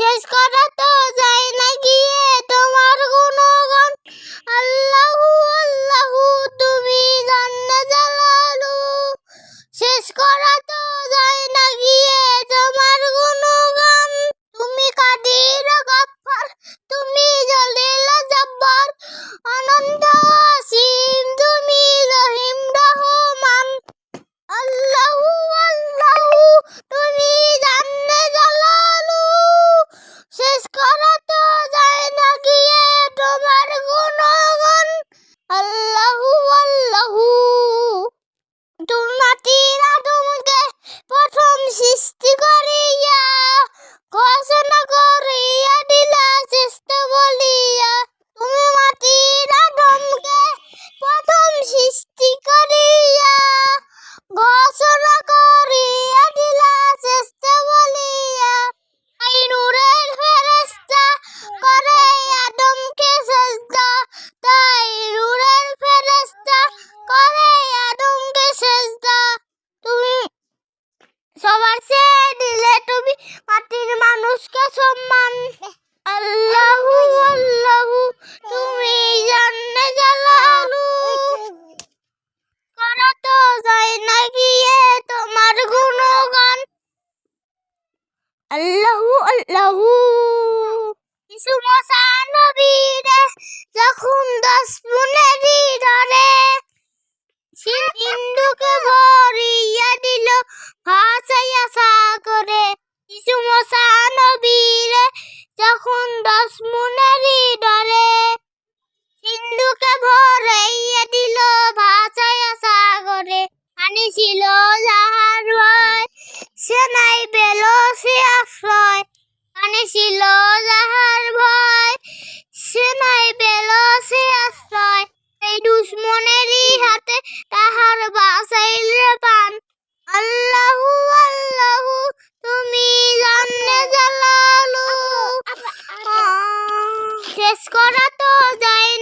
শেষ করা তো যায় না গিয়ে। তোমার গুণগণ আল্লাহু আল্লাহু, তুমি জান্নাত জালালু। শেষ করা মানুষকে সম্মান। আল্লাহু আল্লাহু, তুমি জান্নে জালালু। করা তো যায় না গিয়ে তোমার গুণগান। আল্লাহু আল্লাহু। কিছু মশা নবীরে যখন দশ পানি ছিল যাহার ভয়, সে নাই পেল সে আশ্রয়। পানি ছিল যাহার ভয়, সে নাই পেল সে আশ্রয়। এই দুশ্মনেরই হাতে তাহার বাসাইলে পান আল্লাহু আল্লাহু, তুমি জান্নে জালালু। শেষ করা তো যায়